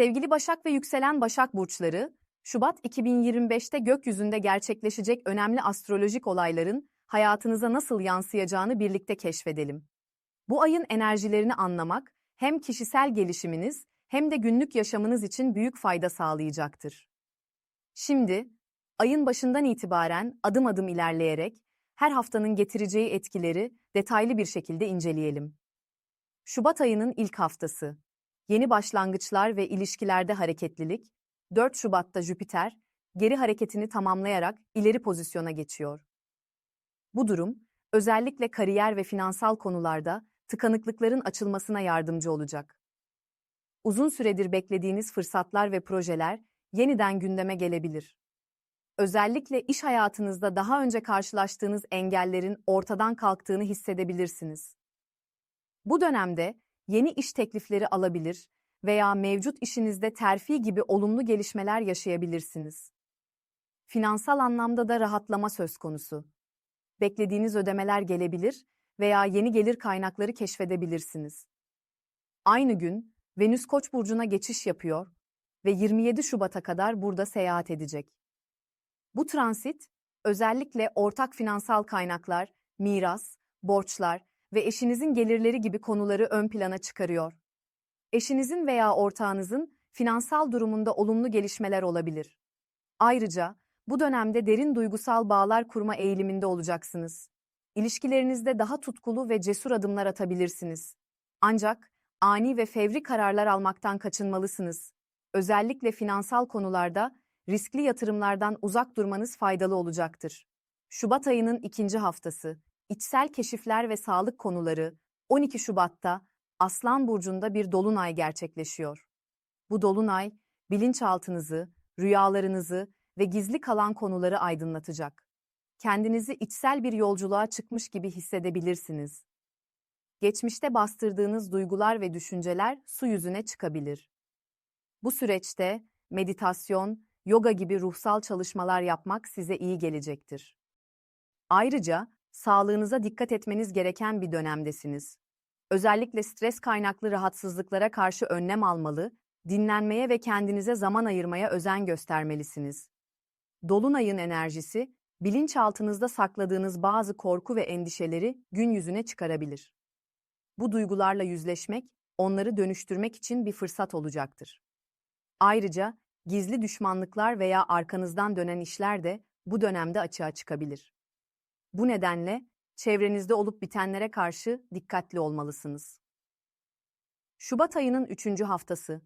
Sevgili Başak ve yükselen Başak burçları, Şubat 2025'te gökyüzünde gerçekleşecek önemli astrolojik olayların hayatınıza nasıl yansıyacağını birlikte keşfedelim. Bu ayın enerjilerini anlamak hem kişisel gelişiminiz hem de günlük yaşamınız için büyük fayda sağlayacaktır. Şimdi, ayın başından itibaren adım adım ilerleyerek her haftanın getireceği etkileri detaylı bir şekilde inceleyelim. Şubat ayının ilk haftası. Yeni başlangıçlar ve ilişkilerde hareketlilik, 4 Şubat'ta Jüpiter, geri hareketini tamamlayarak ileri pozisyona geçiyor. Bu durum, özellikle kariyer ve finansal konularda tıkanıklıkların açılmasına yardımcı olacak. Uzun süredir beklediğiniz fırsatlar ve projeler yeniden gündeme gelebilir. Özellikle iş hayatınızda daha önce karşılaştığınız engellerin ortadan kalktığını hissedebilirsiniz. Bu dönemde yeni iş teklifleri alabilir veya mevcut işinizde terfi gibi olumlu gelişmeler yaşayabilirsiniz. Finansal anlamda da rahatlama söz konusu. Beklediğiniz ödemeler gelebilir veya yeni gelir kaynakları keşfedebilirsiniz. Aynı gün Venüs Koç burcuna geçiş yapıyor ve 27 Şubat'a kadar burada seyahat edecek. Bu transit özellikle ortak finansal kaynaklar, miras, borçlar ve eşinizin gelirleri gibi konuları ön plana çıkarıyor. Eşinizin veya ortağınızın finansal durumunda olumlu gelişmeler olabilir. Ayrıca bu dönemde derin duygusal bağlar kurma eğiliminde olacaksınız. İlişkilerinizde daha tutkulu ve cesur adımlar atabilirsiniz. Ancak ani ve fevri kararlar almaktan kaçınmalısınız. Özellikle finansal konularda riskli yatırımlardan uzak durmanız faydalı olacaktır. Şubat ayının ikinci haftası, içsel keşifler ve sağlık konuları 12 Şubat'ta Aslan Burcu'nda bir dolunay gerçekleşiyor. Bu dolunay, bilinçaltınızı, rüyalarınızı ve gizli kalan konuları aydınlatacak. Kendinizi içsel bir yolculuğa çıkmış gibi hissedebilirsiniz. Geçmişte bastırdığınız duygular ve düşünceler su yüzüne çıkabilir. Bu süreçte meditasyon, yoga gibi ruhsal çalışmalar yapmak size iyi gelecektir. Ayrıca sağlığınıza dikkat etmeniz gereken bir dönemdesiniz. Özellikle stres kaynaklı rahatsızlıklara karşı önlem almalı, dinlenmeye ve kendinize zaman ayırmaya özen göstermelisiniz. Dolunayın enerjisi, bilinçaltınızda sakladığınız bazı korku ve endişeleri gün yüzüne çıkarabilir. Bu duygularla yüzleşmek, onları dönüştürmek için bir fırsat olacaktır. Ayrıca gizli düşmanlıklar veya arkanızdan dönen işler de bu dönemde açığa çıkabilir. Bu nedenle çevrenizde olup bitenlere karşı dikkatli olmalısınız. Şubat ayının üçüncü haftası,